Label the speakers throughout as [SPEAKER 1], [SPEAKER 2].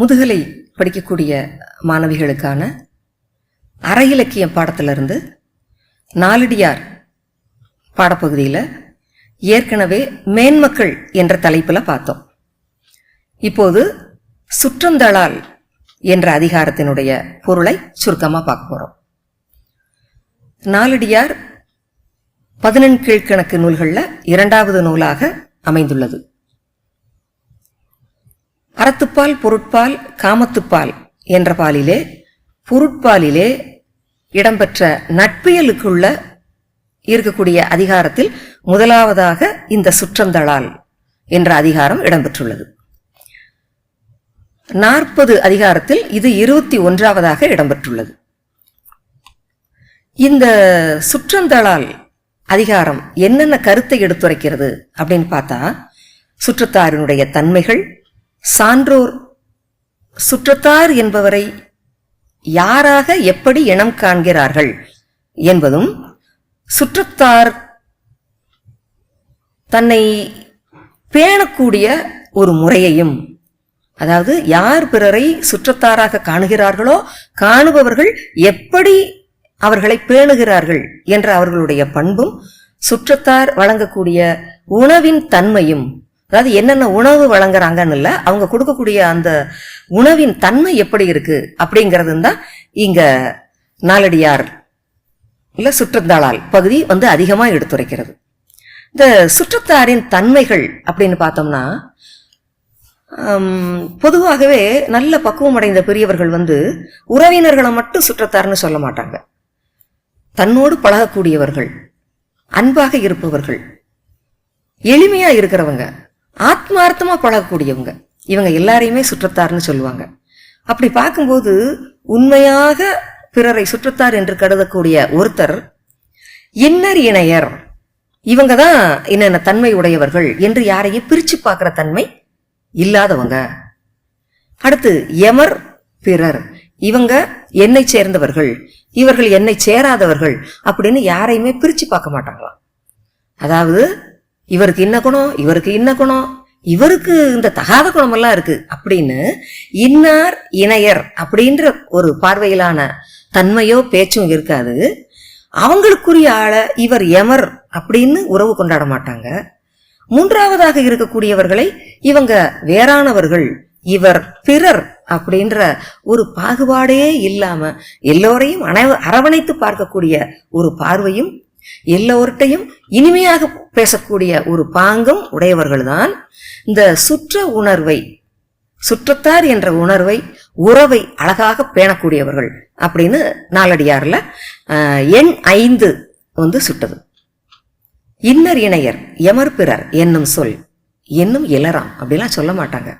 [SPEAKER 1] முதுகலை படிக்கக்கூடிய மாணவிகளுக்கான அரை இலக்கியம் பாடத்திலிருந்து நாலடியார் பாடப்பகுதியில் ஏற்கனவே மேன்மக்கள் என்ற தலைப்பில் பார்த்தோம். இப்போது சுற்றந்தளால் என்ற அதிகாரத்தினுடைய பொருளை சுருக்கமாக பார்க்க போகிறோம் நாலடியார் பதினெண் கீழ்கணக்கு நூல்களில் இரண்டாவது நூலாக அமைந்துள்ளது. அறத்துப்பால் பொருட்பால் காமத்துப்பால் என்ற பாலிலே பொருட்பாலிலே இடம்பெற்ற நட்பியலுக்குள்ள இருக்கக்கூடிய அதிகாரத்தில் முதலாவதாக இந்த சுற்றந்தளால் என்ற அதிகாரம் இடம்பெற்றுள்ளது. நாற்பது அதிகாரத்தில் இது இருபத்தி ஒன்றாவதாக இடம்பெற்றுள்ளது. இந்த சுற்றந்தளால் அதிகாரம் என்னென்ன கருத்தை எடுத்துரைக்கிறது அப்படின்னு பார்த்தா சுற்றத்தாரினுடைய தன்மைகள் சான்றோர் சுற்றத்தார் என்பவரை யாராக எப்படி இனம் காண்கிறார்கள் என்பதும் சுற்றத்தார் தன்னை பேணக்கூடிய ஒரு முறையையும் அதாவது யார் பிறரை சுற்றத்தாராக காணுகிறார்களோ காணுபவர்கள் எப்படி அவர்களை பேணுகிறார்கள் என்ற அவர்களுடைய பண்பும் சுற்றத்தார் வழங்கக்கூடிய உணவின் தன்மையும் அதாவது என்னென்ன உணவு வழங்குறாங்கன்னு இல்லை அவங்க கொடுக்கக்கூடிய அந்த உணவின் தன்மை எப்படி இருக்கு அப்படிங்கிறது தான் இங்க நாலடியார் இல்லை சுற்றத்தாளால் பகுதி வந்து அதிகமாக எடுத்துரைக்கிறது. இந்த சுற்றத்தாரின் தன்மைகள் அப்படின்னு பார்த்தோம்னா பொதுவாகவே நல்ல பக்குவம் அடைந்த பெரியவர்கள் வந்து உறவினர்களை மட்டும் சுற்றத்தார்னு சொல்ல மாட்டாங்க. தன்னோடு பழகக்கூடியவர்கள் அன்பாக இருப்பவர்கள் எளிமையா இருக்கிறவங்க. ஆத்மார்த்தமா பழகக்கூடியவங்க. இவங்க எல்லாரையுமே சுற்றத்தார்னு சொல்லுவாங்க. அப்படி பார்க்கும்போது உண்மையாக பிறரை சுற்றத்தார் என்று கருதக்கூடிய ஒருத்தர் இன்னர் இணையர். இவங்க தான் என்னென்ன தன்மை உடையவர்கள் என்று யாரையும் பிரிச்சு பார்க்குற தன்மை இல்லாதவங்க. அடுத்து எமர் பிறர். இவங்க என்னை சேர்ந்தவர்கள் இவர்கள் என்னை சேராதவர்கள் அப்படின்னு யாரையுமே பிரிச்சு பார்க்க மாட்டாங்களாம். அதாவது இவருக்கு இன்ன குணம்? இவருக்கு இன்ன குணம்? இவருக்கு இந்த தகாத குணமெல்லாம் இருக்கு. அப்படின்னு இன்னார் இணையர் அப்படின்ற ஒரு பார்வையிலான தன்மையோ பேச்சும் இருக்காது. அவங்களுக்குரிய ஆளை இவர் எமர் அப்படின்னு உறவு கொண்டாட மாட்டாங்க. மூன்றாவதாக இருக்கக்கூடியவர்களை இவங்க வேறானவர்கள் இவர் பிறர் அப்படின்ற ஒரு பாகுபாடே இல்லாம எல்லோரையும் அனைவ அரவணைத்து பார்க்கக்கூடிய ஒரு பார்வையும் எல்லோர்ட்டையும் இனிமையாக பேசக்கூடிய ஒரு பாங்கும் உடையவர்கள்தான் இந்த சுற்ற உணர்வை சுற்றத்தார் என்ற உணர்வை உறவை அழகாக பேணக்கூடியவர்கள் அப்படின்னு நாலடியார்ல எண் ஐந்து வந்து சுட்டது. இன்னர் இணையர் எமர் பிறர் என்னும் சொல் என்னும் இளராம் அப்படிலாம் சொல்ல மாட்டாங்க.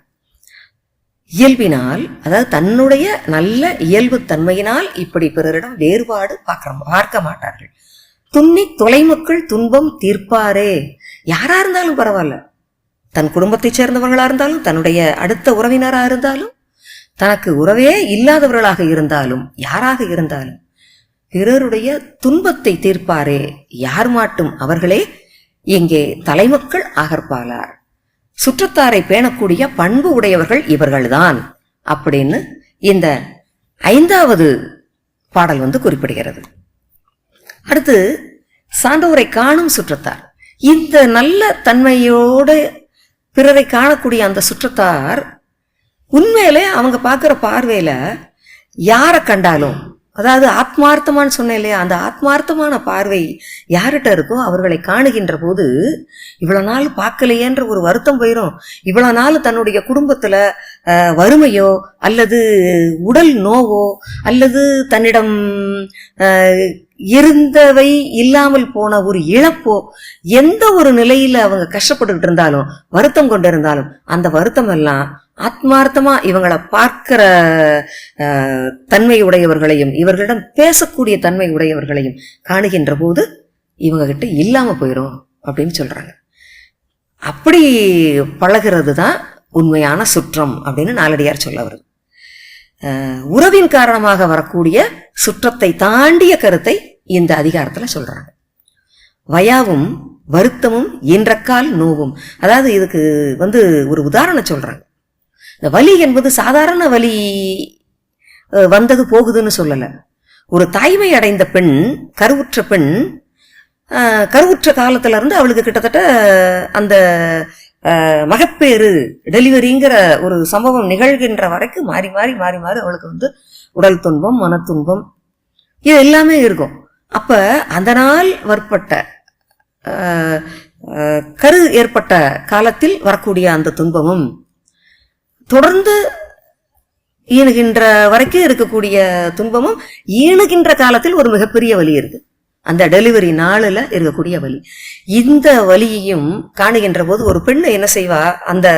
[SPEAKER 1] இயல்பினால் அதாவது தன்னுடைய நல்ல இயல்பு தன்மையினால் இப்படி பிறரிடம் வேறுபாடு பார்க்க பார்க்க மாட்டார்கள். துண்ணி தொலைமக்கள் துன்பம் தீர்ப்பாரே. யாரா இருந்தாலும் பரவாயில்ல. தன் குடும்பத்தைச் சேர்ந்தவர்களா இருந்தாலும் தன்னுடைய அடுத்த உறவினராக இருந்தாலும் தனக்கு உறவே இல்லாதவர்களாக இருந்தாலும் யாராக இருந்தாலும் பிறருடைய துன்பத்தை தீர்ப்பாரே. யார் மாட்டும் அவர்களே இங்கே தலைமக்கள் ஆகற்பாலார் சுற்றத்தாரை பேணக்கூடிய பண்பு உடையவர்கள் இவர்கள்தான். அப்படின்னு இந்த ஐந்தாவது பாடல் வந்து குறிப்பிடுகிறது. அடுத்து சான்றோரை காணும் சுற்றத்தார். இந்த நல்ல தன்மையோடு பிறரை காணக்கூடிய அந்த சுற்றத்தார் உண்மையிலே அவங்க பார்க்குற பார்வையில் யாரை கண்டாலும் அதாவது ஆத்மார்த்தமான்னு சொன்னேன் இல்லையா அந்த ஆத்மார்த்தமான பார்வை யார்கிட்ட இருக்கோ அவர்களை காணுகின்ற போது இவ்வளோ நாள் பார்க்கலையேன்ற ஒரு வருத்தம் போயிடும் இவ்வளோ நாள் தன்னுடைய குடும்பத்தில் வறுமையோ அல்லது உடல் நோவோ அல்லது தன்னிடம் இருந்தவை இல்லாமல் போன ஒரு இழப்போ எந்த ஒரு நிலையில அவங்க கஷ்டப்பட்டுக்கிட்டு இருந்தாலும் வருத்தம் கொண்டு இருந்தாலும் அந்த வருத்தம் எல்லாம் ஆத்மார்த்தமா இவங்களை பார்க்கிற தன்மை உடையவர்களையும் இவர்களிடம் பேசக்கூடிய தன்மை உடையவர்களையும் காணுகின்ற போது இவங்க கிட்ட இல்லாம போயிடும் அப்படின்னு சொல்றாங்க. அப்படி பழகிறது தான் உண்மையான சுற்றம் அப்படின்னு நாலடியார் சொல்ல வருது. உறவின் காரணமாக வரக்கூடிய சுற்றத்தை தாண்டிய கருத்தை இந்த அதிகாரத்தில் சொல்றாங்க. வயாவும் வருத்தமும் இன்றக்கால் நோவும். அதாவது இதுக்கு வந்து ஒரு உதாரணம் சொல்றாங்க. இந்த வலி என்பது சாதாரண வலி வந்தது போகுதுன்னு சொல்லலை. ஒரு தாய்மை அடைந்த பெண் கருவுற்ற பெண் கருவுற்ற காலத்துல இருந்து அவளுக்கு கிட்டத்தட்ட அந்த மகப்பேறு டெலிவரிங்கிற ஒரு சம்பவம் நிகழ்கின்ற வரைக்கும் மாறி மாறி மாறி மாறி அவளுக்கு வந்து உடல் துன்பம் மன துன்பம் இது எல்லாமே இருக்கும். அப்ப அந்த நாள் வற்பட்ட கரு ஏற்பட்ட காலத்தில் வரக்கூடிய அந்த துன்பமும் தொடர்ந்து ஈணுகின்ற வரைக்கும் இருக்கக்கூடிய துன்பமும் ஈணுகின்ற காலத்தில் ஒரு மிகப்பெரிய வலி இருக்கு. அந்த டெலிவரி நாளில் இருக்கக்கூடிய வலி. இந்த வலியையும் காணுகின்ற போது ஒரு பெண்ணு என்ன செய்வா? அந்த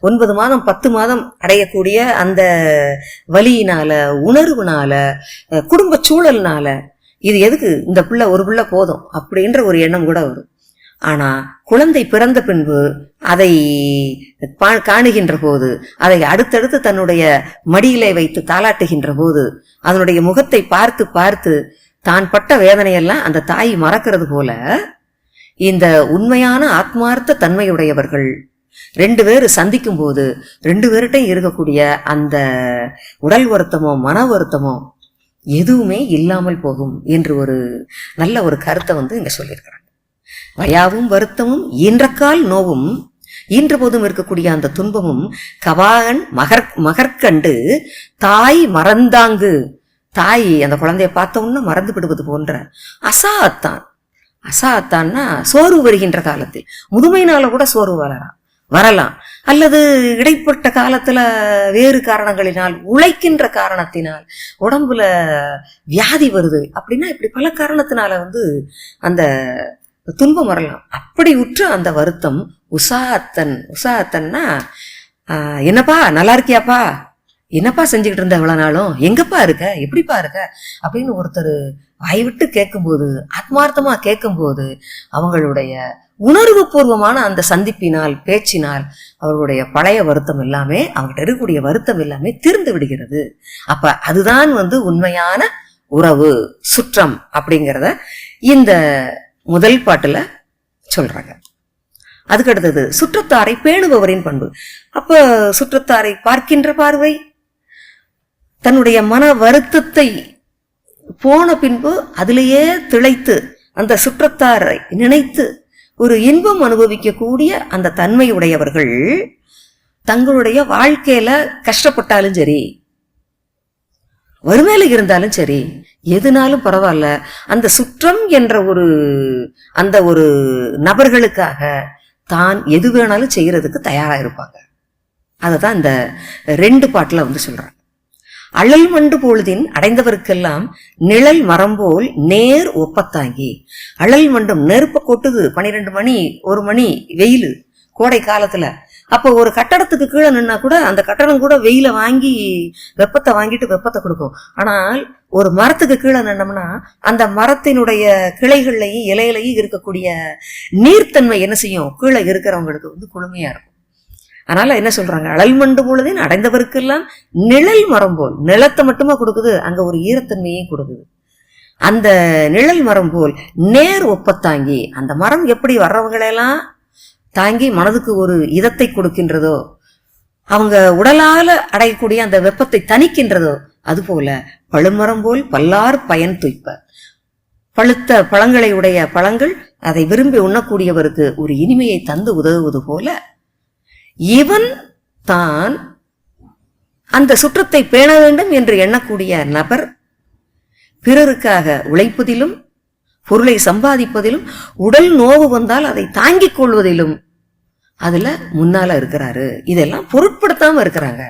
[SPEAKER 1] ஒன்பது மாதம் பத்து மாதம் அடையக்கூடிய அந்த வலியினால உணர்வுனால குடும்ப சூழல்னால இது எதுக்கு? இந்த பிள்ளை ஒரு பிள்ளை போதும் அப்படின்ற ஒரு எண்ணம் கூட வரும். ஆனா குழந்தை பிறந்த பின்பு அதை பா- காணுகின்ற போது அதை அடுத்தடுத்து தன்னுடைய மடியிலே வைத்து தாளாட்டுகின்ற போது அதனுடைய முகத்தை பார்த்து பார்த்து தான் பட்ட வேதனையெல்லாம் அந்த தாய் மறக்கிறது போல இந்த உண்மையான ஆத்மார்த்த தன்மையுடையவர்கள் ரெண்டு பேர் சந்திக்கும் போது ரெண்டு பேர்கிட்டையும் இருக்கக்கூடிய அந்த உடல் வருத்தமோ மன வருத்தமோ எதுவுமே இல்லாமல் போகும் என்று ஒரு நல்ல ஒரு கருத்தை வந்து இங்க சொல்லியிருக்கிறாங்க. வயாவும் வருத்தமும் ஈன்றக்கால் நோவும் ஈன்ற போதும் இருக்கக்கூடிய அந்த துன்பமும் கவாகன் மகர் மகற்கண்டு தாய் மறந்தாங்கு. தாய் அந்த குழந்தைய பார்த்த உடனே மறந்து விடுவது போன்ற அசாத்தான். அசாத்தான்னா சோர்வு வருகின்ற காலத்தில். முதுமையினால கூட சோர்வு வரலாம். வரலாம். அல்லது இடைப்பட்ட காலத்துல வேறு காரணங்களினால் உழைக்கின்ற காரணத்தினால் உடம்புல வியாதி வருது அப்படின்னா இப்படி பல காரணத்தினால வந்து அந்த துன்பம் வரலாம். அப்படி உற்ற அந்த வருத்தம் உசாத்தன். உசாத்தன்னா என்னப்பா? நல்லா இருக்கியாப்பா? என்னப்பா செஞ்சுக்கிட்டு இருந்த இவ்வளவு நாளும்? எங்கப்பா இருக்க? எப்படிப்பா இருக்க? அப்படின்னு ஒருத்தர் வாய்விட்டு கேட்கும்போது ஆத்மார்த்தமாக கேட்கும்போது அவங்களுடைய உணர்வு பூர்வமான அந்த சந்திப்பினால் பேச்சினால் அவர்களுடைய பழைய வருத்தம் எல்லாமே அவங்ககிட்ட இருக்கக்கூடிய வருத்தம் எல்லாமே தீர்ந்து விடுகிறது. அப்ப அதுதான் வந்து உண்மையான உறவு சுற்றம் அப்படிங்கிறத இந்த முதல் பாட்டுல சொல்றாங்க. அதுக்கு அடுத்தது சுற்றத்தாரை பேணுபவரின் பண்பு. அப்ப சுற்றத்தாரை பார்க்கின்ற பார்வை தன்னுடைய மன வருத்தத்தை போன பின்பு அதிலேயே திளைத்து அந்த சுற்றத்தாரை நினைத்து ஒரு இன்பம் அனுபவிக்கக்கூடிய அந்த தன்மையுடையவர்கள் தங்களுடைய வாழ்க்கையில கஷ்டப்பட்டாலும் சரி வறுமையில இருந்தாலும் சரி எதுனாலும் பரவாயில்ல அந்த சுற்றம் என்ற ஒரு அந்த ஒரு நபர்களுக்காக தான் எது வேணாலும் செய்யறதுக்கு தயாராக இருப்பாங்க. அதை தான் இந்த ரெண்டு பாட்டில் வந்து சொல்றாங்க. அழல் மண்டு பொழுதின் அடைந்தவருக்கெல்லாம் நிழல் மரம் போல் நேர் ஒப்பத்தாங்கி. அழல் மண்டும் நெருப்ப கொட்டுது பன்னிரெண்டு மணி ஒரு மணி வெயில் கோடை காலத்துல. அப்போ ஒரு கட்டடத்துக்கு கீழே நின்னா கூட அந்த கட்டடம் கூட வெயில வாங்கி வெப்பத்தை வாங்கிட்டு வெப்பத்தை கொடுக்கும். ஆனால் ஒரு மரத்துக்கு கீழே நின்னோம்னா அந்த மரத்தினுடைய கிளைகள்லையும் இலையிலையும் இருக்கக்கூடிய நீர்த்தன்மை என்ன செய்யும்? கீழே இருக்கிறவங்களுக்கு வந்து குளுமையா இருக்கும். அதனால என்ன சொல்றாங்க? அழல் மண்டு பொழுதே அடைந்தவருக்கெல்லாம் நிழல் மரம் போல் நிலத்தை மட்டுமா கொடுக்குது அங்க ஒரு ஈரத்தன்மையும் கொடுக்குது. அந்த நிழல் மரம் போல் நேர் ஒப்பத்தாங்கி அந்த மரம் எப்படி வர்றவங்களெல்லாம் தாங்கி மனதுக்கு ஒரு இதத்தை கொடுக்கின்றதோ அவங்க உடலால் அடையக்கூடிய அந்த வெப்பத்தை தணிக்கின்றதோ அதுபோல பழுமரம் போல் பல்லார் பயன் துய்ப்ப பழுத்த பழங்களை உடைய பழங்கள் அதை விரும்பி உண்ணக்கூடியவருக்கு ஒரு இனிமையை தந்து உதவுவது போல இவன் தான் அந்த சுற்றத்தை பேண வேண்டும் என்று எண்ணக்கூடிய நபர். பிறருக்காக உழைப்பதிலும் பொருளை சம்பாதிப்பதிலும் உடல் நோவு வந்தால் அதை தாங்கிக் கொள்வதிலும் அதுல முன்னால இருக்கிறாரு. இதெல்லாம் பொருட்படுத்தாம இருக்கிறாங்க.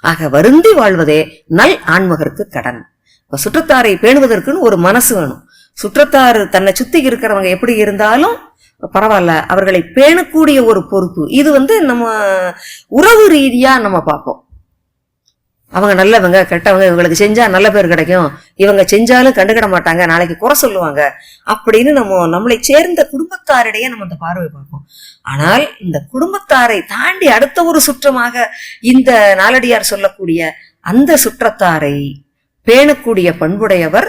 [SPEAKER 1] ஆக வருந்தி வாழ்வதே நல் ஆன்மகருக்கு கடன். இப்ப சுற்றத்தாரை பேணுவதற்குன்னு ஒரு மனசு வேணும். சுற்றத்தார் தன்னை சுத்தி இருக்கிறவங்க எப்படி இருந்தாலும் பரவாயில்ல அவர்களை பேணக்கூடிய ஒரு பொறுப்பு. இது வந்து நம்ம உறவு ரீதியாக நம்ம பார்ப்போம். அவங்க நல்லவங்க கெட்டவங்க இவங்களுக்கு செஞ்சா நல்ல பேர் கிடைக்கும். இவங்க செஞ்சாலும் கண்டுக்கிட மாட்டாங்க நாளைக்கு குறை சொல்லுவாங்க. அப்படின்னு நம்ம நம்மளை சேர்ந்த குடும்பத்தாரிடையே நம்ம அந்த பார்வை பார்ப்போம். ஆனால் இந்த குடும்பத்தாரை தாண்டி அடுத்த ஒரு சுற்றமாக இந்த நாலடியார் சொல்லக்கூடிய அந்த சுற்றத்தாரை பேணக்கூடிய பண்புடையவர்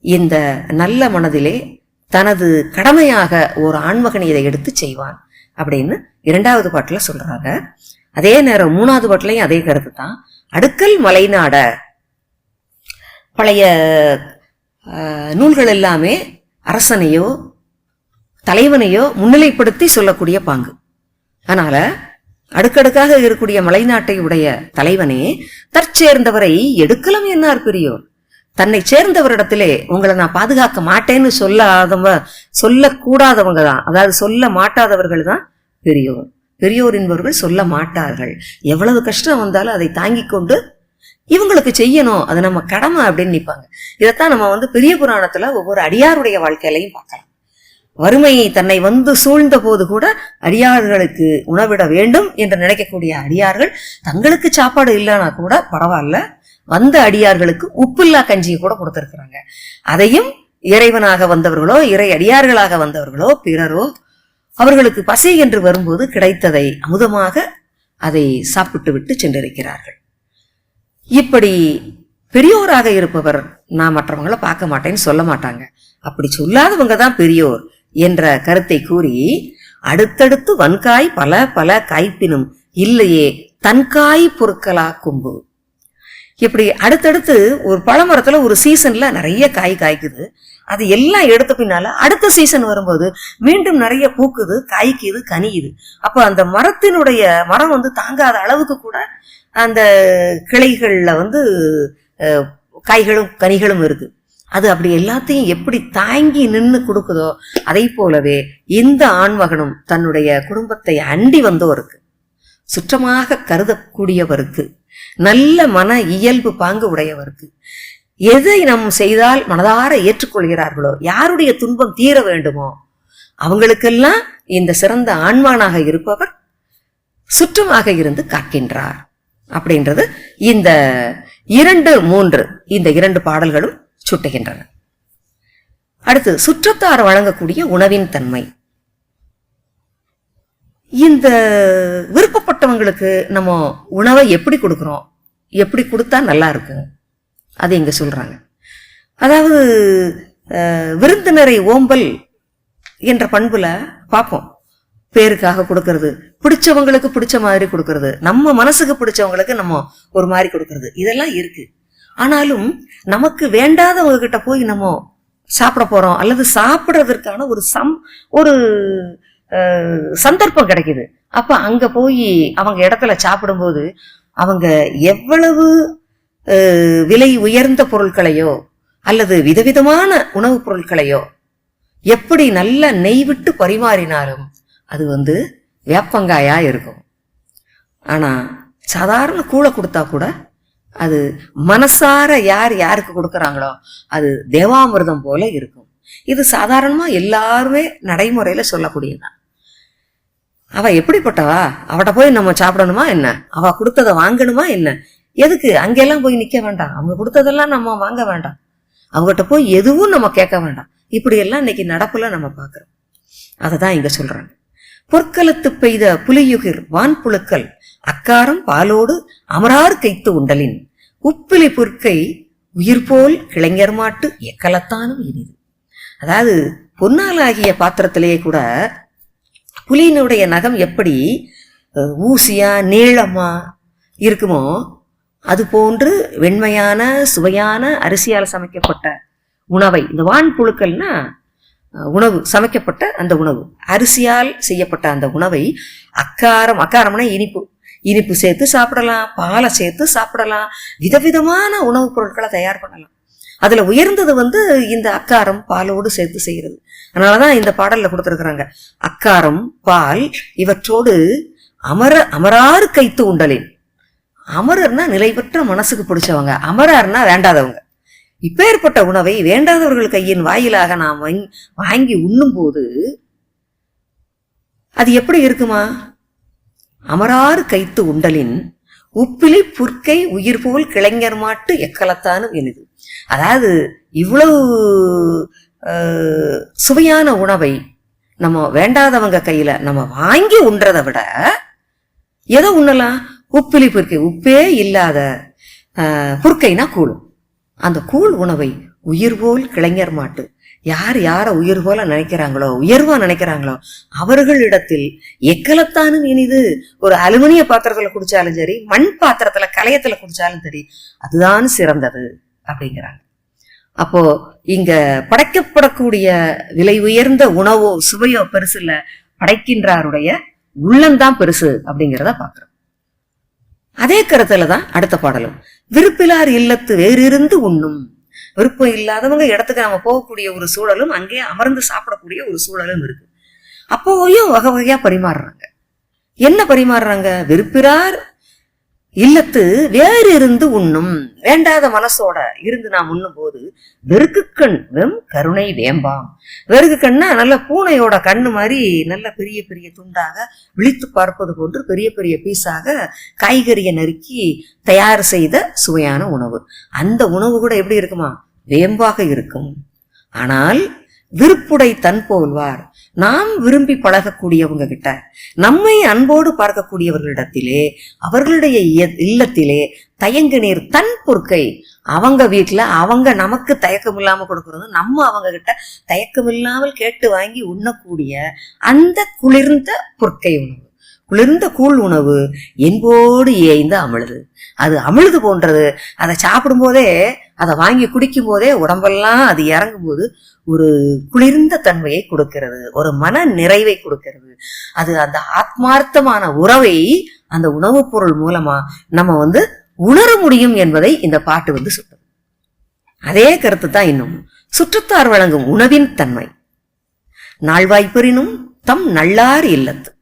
[SPEAKER 1] இந்த நல்ல மனதிலே தனது கடமையாக ஒரு ஆண்மகன் இதை எடுத்து செய்வான் அப்படின்னு இரண்டாவது பாட்டில் சொல்றாங்க. அதே நேரம் மூணாவது பாட்டிலையும் அதே கருத்து தான். அடுக்கல் மலைநாட பழைய ஆஹ், நூல்கள் எல்லாமே அரசனையோ தலைவனையோ முன்னிலைப்படுத்தி சொல்லக்கூடிய பாங்கு. அதனால அடுக்கடுக்காக இருக்கக்கூடிய மலைநாட்டை உடைய தலைவனே தற்சேர்ந்தவரை எடுக்கலம் என்னார் பெரியோர் தன்னை சேர்ந்தவரிடத்திலே உங்களை நான் பாதுகாக்க மாட்டேன்னு சொல்லாதவங்க சொல்லக்கூடாதவங்க தான் அதாவது சொல்ல மாட்டாதவர்கள் தான் பெரியோர். பெரியோர் என்பவர்கள் சொல்ல மாட்டார்கள். எவ்வளவு கஷ்டம் வந்தாலும் அதை தாங்கிக் கொண்டு இவங்களுக்கு செய்யணும். அது நம்ம கடமை அப்படின்னு நிற்பாங்க இதைத்தான் நம்ம வந்து பெரிய புராணத்துல ஒவ்வொரு அடியாருடைய வாழ்க்கையிலையும் பார்க்கலாம். வறுமை தன்னை வந்து சூழ்ந்த போது கூட அடியார்களுக்கு உணவிட வேண்டும் என்று நினைக்கக்கூடிய அடியார்கள் தங்களுக்கு சாப்பாடு இல்லைன்னா கூட பரவாயில்ல. வந்த அடியார்களுக்கு உப்பில்லா கஞ்சியை கூட கொடுத்திருக்கிறாங்க. அதையும் இறைவனாக வந்தவர்களோ இறை அடியார்களாக வந்தவர்களோ பிறரோ அவர்களுக்கு பசி என்று வரும்போது கிடைத்ததை அமுதமாக அதை சாப்பிட்டு விட்டு சென்றிருக்கிறார்கள். இப்படி பெரியோராக இருப்பவர் நான் மற்றவங்கள பார்க்க மாட்டேன்னு சொல்ல மாட்டாங்க. அப்படி சொல்லாதவங்க தான் பெரியோர் என்ற கருத்தை கூறி அடுத்தடுத்து வன்காய் பல பல காய்ப்பினும் இல்லையே தன்காய் பொருட்களா கொம்பு இப்படி அடுத்தடுத்து ஒரு பழமரத்துல ஒரு சீசன்ல நிறைய காய் காய்க்குது. அது எல்லாம் எடுத்த பின்னால அடுத்த சீசன் வரும்போது மீண்டும் நிறைய பூக்குது காய்க்குது கனியுது. அப்போ அந்த மரத்தினுடைய மரம் வந்து தாங்காத அளவுக்கு கூட அந்த கிளைகள்ல வந்து காய்களும் கனிகளும் இருக்கு. அது அப்படி எல்லாத்தையும் எப்படி தாங்கி நின்று கொடுக்குதோ அதை போலவே இந்த ஆண்மகனும் தன்னுடைய குடும்பத்தை அண்டி வந்தோருக்கு. சுற்றமாக கருதக்கூடியவருக்கு. நல்ல மன இயல்பு பாங்கு உடையவருக்கு. எதை நாம் செய்தால் மனதார ஏற்றுக்கொள்கிறார்களோ யாருடைய துன்பம் தீர வேண்டுமோ அவங்களுக்கெல்லாம் இந்த சிறந்த ஆண்மானாக இருப்பவர் சுற்றமாக இருந்து காக்கின்றார். அப்படின்றது இந்த இரண்டு மூன்று இந்த இரண்டு பாடல்களும் சுட்டுகின்றன. அடுத்து சுற்றத்தார் வழங்கக்கூடிய உணவின் தன்மை. இந்த விருப்பப்பட்டவங்களுக்கு நம்ம உணவை எப்படி கொடுக்குறோம்? எப்படி கொடுத்தா நல்லா இருக்கும்? அது இங்கே சொல்கிறாங்க அதாவது விருந்தினரை ஓம்பல் என்ற பண்புல பார்ப்போம். பேருக்காக கொடுக்கறது பிடிச்சவங்களுக்கு பிடிச்ச மாதிரி கொடுக்கறது நம்ம மனசுக்கு பிடிச்சவங்களுக்கு நம்ம ஒரு மாதிரி கொடுக்கறது இதெல்லாம் இருக்கு. ஆனாலும் நமக்கு வேண்டாதவங்க கிட்ட போய் நம்ம சாப்பிட போறோம் அல்லது சாப்பிட்றதற்கான ஒரு சம் ஒரு சந்தர்ப்பம் கிடைக்குது. அப்ப அங்க போய் அவங்க இடத்துல சாப்பிடும்போது அவங்க எவ்வளவு விலை உயர்ந்த பொருட்களையோ அல்லது விதவிதமான உணவுப் பொருட்களையோ எப்படி நல்ல நெய் விட்டு பரிமாறினாலும் அது வந்து வேப்பங்காயா இருக்கும். ஆனா சாதாரண கூழை கொடுத்தா கூட அது மனசார யார் யாருக்கு கொடுக்கறாங்களோ அது தேவாமிர்தம் போல இருக்கும். இது சாதாரணமா எல்லாருமே நடைமுறையில சொல்லக்கூடியதுதான். அவ எப்படிப்பட்டவா? அவட்ட போய் நம்ம சாப்பிடணுமா என்ன? அவ கொடுத்ததை வாங்கணுமா என்ன? எதுக்கு? அங்கெல்லாம் போய் நிக்க வேண்டாம். அவங்க கொடுத்ததெல்லாம் நம்ம வாங்க வேண்டாம். அவங்ககிட்ட போய் எதுவும் நம்ம கேட்க வேண்டாம். இப்படி எல்லாம் இன்னைக்கு நடப்புல நம்ம பார்க்குறோம். அதை தான் இங்க சொல்றாங்க. பொற்களத்து பெய்த புலியுகிர் வான்புழுக்கள் அக்காரம் பாலோடு அமரார் கைத்து உண்டலின். உப்பிலி புற்கை உயிர் போல் கிளைஞர் மாட்டு எக்கலத்தானும் இனிது. அதாவது பொன்னாலாகிய பாத்திரத்திலேயே கூட புலியினுடைய நகம் எப்படி? ஊசியாக ஊசியா நீளமா இருக்குமோ? அது போன்று வெண்மையான சுவையான அரிசியால் சமைக்கப்பட்ட உணவை இந்த வான் புழுக்கள்னா உணவு சமைக்கப்பட்ட அந்த உணவு. அரிசியால் செய்யப்பட்ட அந்த உணவை அக்காரம் அக்காரம்னா இனிப்பு. இனிப்பு சேர்த்து சாப்பிடலாம் பாலை சேர்த்து சாப்பிடலாம் விதவிதமான உணவுப் பொருட்களை தயார் பண்ணலாம். அதில் உயர்ந்தது வந்து இந்த அக்காரம் பாலோடு சேர்த்து அதனால் தான் இந்த பாடலில் கொடுத்துருக்குறாங்க. அக்காரம் பால் இவற்றோடு அமர அமராறு கைத்து உண்டலின். அமரர்னா நிலைபெற்ற மனசுக்கு பிடிச்சவங்க. அமரார்னா வேண்டாதவங்க. இப்பேற்பட்ட உணவை வேண்டாதவர்கள் கையின் வாயிலாக நாம் வாங்கி உண்ணும்போது அது எப்படி இருக்குமா? அமராறு கைத்து உண்டலின் உப்பிலி புற்கை உயிர் போல் கிளைஞர் மாட்டு எக்கலத்தானும் இனிது அதாவது இவ்வளவு சுவையான உணவை நம்ம வேண்டாதவங்க கையில நம்ம வாங்கி உண்றதை விட எதை உண்ணலாம்? உப்பிலி புற்கை. உப்பே இல்லாத புற்கைனா கூழ். அந்த கூழ் உணவை உயிர் போல் கிளைஞர் மாட்டு யார் யாரை உயிர் போல நினைக்கிறாங்களோ உயர்வா நினைக்கிறாங்களோ அவர்களிடத்தில் எக்கலத்தானும் இனிது. ஒரு அலுமினிய பாத்திரத்துல குடிச்சாலும் சரி மண் பாத்திரத்துல கலையத்துல குடிச்சாலும் சரி அதுதான் சிறந்தது அப்படிங்கிறாங்க. அப்போ இங்க படைக்கப்படக்கூடிய விலை உயர்ந்த உணவோ சுவையோ பெருசு இல்ல படைக்கின்றாருடைய உள்ளம்தான் பெருசு அப்படிங்கிறத பாக்குறோம் அதே கருத்துல தான் அடுத்த பாடலும். விருப்பிலார் இல்லத்து வேறிருந்து உண்ணும். விருப்பம் இல்லாதவங்க இடத்துக்கு நம்ம போகக்கூடிய ஒரு சூழலும் அங்கே அமர்ந்து சாப்பிடக்கூடிய ஒரு சூழலும் இருக்கு. அப்போவையும் வகை வகையா பரிமாறுறாங்க. என்ன பரிமாறுறாங்க? விருப்பிறார் இல்லத்து வேறு இருந்து உண்ணும். வேண்டாத மனசோட இருந்து நாம் உண்ணும் போது வெறுக்குக்கண் வெம் கருணை வேம்பாம். வெறுக்கு கண்ணா நல்ல பூனையோட கண்ணு மாதிரி நல்ல பெரிய பெரிய துண்டாக விழித்து பார்ப்பது போன்று பெரிய பெரிய பீஸாக காய்கறியை நறுக்கி தயார் செய்த சுவையான உணவு. அந்த உணவு கூட எப்படி இருக்குமா? வேம்பாக இருக்கும். ஆனால் விருப்புடை தன் போல்வார். நாம் விரும்பி பழகக்கூடியவங்க கிட்ட நம்மை அன்போடு பார்க்கக்கூடியவர்களிடத்திலே அவர்களுடைய இய- இல்லத்திலே தயங்க நீர் தன் பொற்கை அவங்க வீட்டுல அவங்க நமக்கு தயக்கம் இல்லாமல் கொடுக்கறது நம்ம அவங்க கிட்ட தயக்கம் இல்லாமல் கேட்டு வாங்கி உண்ணக்கூடிய அந்த குளிர்ந்த பொற்கை உணவு. குளிர்ந்த கூழ் உணவு என்போடு ஏய்ந்த அமிழுது. அது அமிழ்து போன்றது. அதை சாப்பிடும் போதே அதை வாங்கி குடிக்கும் போதே உடம்பெல்லாம் அது இறங்கும் போது ஒரு குளிர்ந்த தன்மையை கொடுக்கிறது. ஒரு மன நிறைவை கொடுக்கிறது. அது அந்த ஆத்மார்த்தமான உறவை அந்த உணவுப் பொருள் மூலமா நம்ம வந்து உணர முடியும் என்பதை இந்த பாட்டு வந்து சொல்லுது அதே கருத்து தான் இன்னும். சுற்றத்தார் வழங்கும் உணவின் தன்மை. நாள்வாய்ப்பெறினும் தம் நல்லார் இல்லத்து.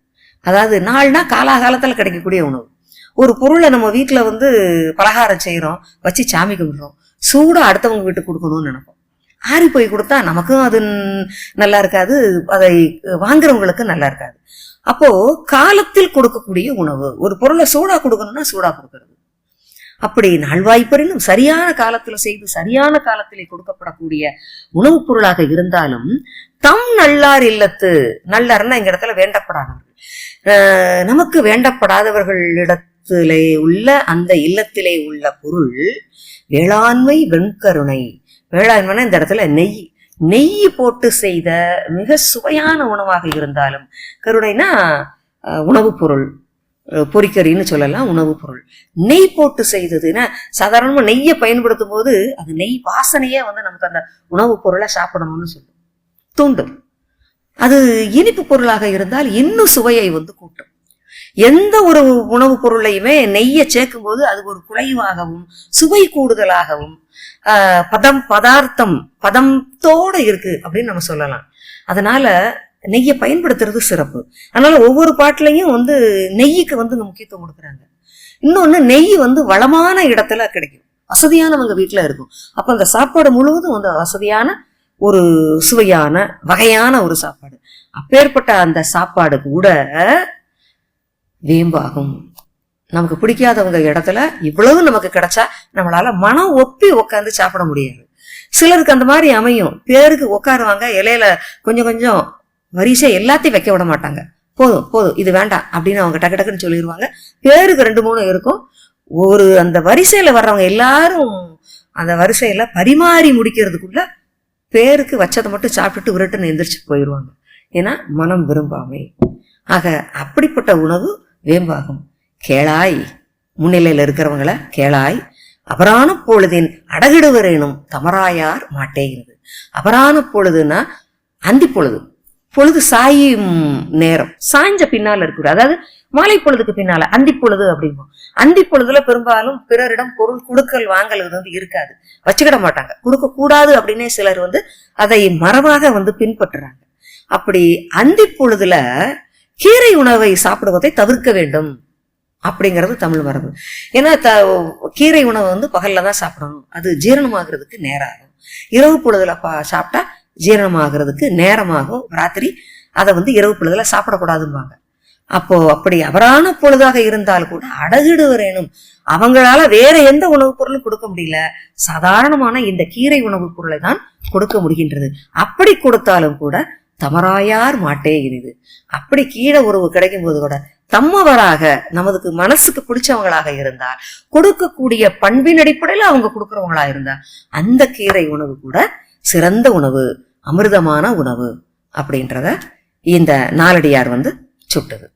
[SPEAKER 1] அதாவது நாள்னா காலாகாலத்தில் கிடைக்கக்கூடிய உணவு. ஒரு பொருளை நம்ம வீட்டில் வந்து பலகாரம் செய்கிறோம் வச்சு சாமி கும்பிடுறோம். சூடாக அடுத்தவங்க வீட்டுக்கு கொடுக்கணும்னு நினைப்போம். ஆறி போய் கொடுத்தா நமக்கும் அது நல்லா இருக்காது அதை வாங்குறவங்களுக்கு நல்லா இருக்காது. அப்போ காலத்தில் கொடுக்கக்கூடிய உணவு ஒரு பொருளை சூடா கொடுக்கணும்னா சூடா கொடுக்கறது. அப்படி நாள்வாய்ப்பறினும் சரியான காலத்துல செய்து சரியான காலத்திலே கொடுக்கப்படக்கூடிய உணவுப் பொருளாக இருந்தாலும் தம் நல்லார் இல்லத்து. நல்லார்னா இந்த இடத்துல வேண்டப்படாதவர்கள். நமக்கு வேண்டப்படாதவர்களிடத்திலே உள்ள அந்த இல்லத்திலே உள்ள பொருள் வேளாண்மை வெண்கருணை. வேளாண்மைனா இந்த இடத்துல நெய். நெய் போட்டு செய்த மிக சுவையான உணவாக இருந்தாலும் கருணைனா உணவுப் பொருள். பொறிக்கறின்னு சொல்லலாம் உணவுப் பொருள். நெய் போட்டு செய்ததுன்னா சாதாரணமாக நெய்யை பயன்படுத்தும் போது அது நெய் வாசனையே வந்து நமக்கு அந்த உணவுப் பொருளை சாப்பிடணும்னு சொல்லுவோம். தூண்டும். அது இனிப்பு பொருளாக இருந்தால் இன்னும் சுவையை வந்து கூட்டும். எந்த ஒரு உணவுப் பொருளையுமே நெய்யை சேர்க்கும் போது அது ஒரு குலைவாகவும் சுவை கூடுதலாகவும் ஆஹ், பதம் பதார்த்தம் பதத்தோட இருக்கு அப்படின்னு நம்ம சொல்லலாம். அதனால நெய்யை பயன்படுத்துறது சிறப்பு. அதனால ஒவ்வொரு பாட்டுலையும் வந்து நெய்யுக்கு வந்து முக்கியத்துவம் கொடுக்குறாங்க. இன்னொன்னு நெய் வந்து வளமான இடத்துல கிடைக்கும். வசதியானவங்க வீட்டில் இருக்கும். அப்போ அந்த சாப்பாடு முழுவதும் வந்து வசதியான ஒரு சுவையான வகையான ஒரு சாப்பாடு. அப்பேற்பட்ட அந்த சாப்பாடு கூட வேம்பாகும். நமக்கு பிடிக்காதவங்க இடத்துல இவ்வளவு நமக்கு கிடைச்சா நம்மளால மனம் ஒப்பி உட்காந்து சாப்பிட முடியாது. சிலருக்கு அந்த மாதிரி அமையும். பேருக்கு உட்காருவாங்க இலையில கொஞ்சம் கொஞ்சம் வரிசை எல்லாத்தையும் வைக்க விட மாட்டாங்க. போதும் போதும் இது வேண்டாம் அப்படின்னு அவங்க டக்கு டக்குன்னு சொல்லிடுவாங்க பேருக்கு ரெண்டு மூணு இருக்கும். ஒரு அந்த வரிசையில வர்றவங்க எல்லாரும் அந்த வரிசையில பரிமாறி முடிக்கிறதுக்குள்ள பேருக்கு வச்சதை மட்டும் சாப்பிட்டுட்டு விரட்டுன்னு எந்திரிச்சு போயிடுவாங்க. ஏன்னா மனம் விரும்பாமை. ஆக அப்படிப்பட்ட உணவு வேம்பாகும். கேளாய். முன்னிலையில் இருக்கிறவங்கள கேளாய். அபரான பொழுதின் அடகிடுவரேனும் தமராயார் மாட்டேங்கிறது அபரான பொழுதுன்னா அந்தி பொழுது பொழுது சாயும் நேரம். சாய்ஞ்ச பின்னால இருக்குது அதாவது மாலை பொழுதுக்கு பின்னால அந்தி பொழுது அப்படிம்போம். அந்தி பொழுதுல பெரும்பாலும் பிறரிடம் பொருள் கொடுக்கல் வாங்கல் வந்து இருக்காது. வச்சுக்கிட மாட்டாங்க. கொடுக்க கூடாது அப்படின்னே சிலர் வந்து அதை மரபாக வந்து பின்பற்றுறாங்க. அப்படி அந்தி பொழுதுல கீரை உணவை சாப்பிடுவதை தவிர்க்க வேண்டும் அப்படிங்கிறது தமிழ் மரபு. ஏன்னா த கீரை உணவை வந்து பகல்ல தான் சாப்பிடணும். அது ஜீரணமாகிறதுக்கு நேரம் ஆகும் இரவு பொழுதுல பா சாப்பிட்டா ஜீரணமாகிறதுக்கு நேரமாகும். ராத்திரி அதை வந்து இரவு பொழுதுல சாப்பிடக்கூடாதும்பாங்க. அப்போ அப்படி அவரான பொழுதாக இருந்தால் கூட அடகிடு வரேனும் அவங்களால வேற எந்த உணவுப் பொருளும் கொடுக்க முடியல. சாதாரணமான இந்த கீரை உணவுப் பொருளை தான் கொடுக்க முடிகின்றது. அப்படி கொடுத்தாலும் கூட தமராயார் மாட்டே இனிது. அப்படி கீழே உறவு கிடைக்கும் போது கூட தம்மவராக நமதுக்கு மனசுக்கு பிடிச்சவங்களாக இருந்தால் கொடுக்கக்கூடிய பண்பின் அடிப்படையில அவங்க கொடுக்கறவங்களா இருந்தா அந்த கீரை உணவு கூட சிறந்த உணவு அமிர்தமான உணவு அப்படின்றத இந்த நாலடியார் வந்து சுட்டுது.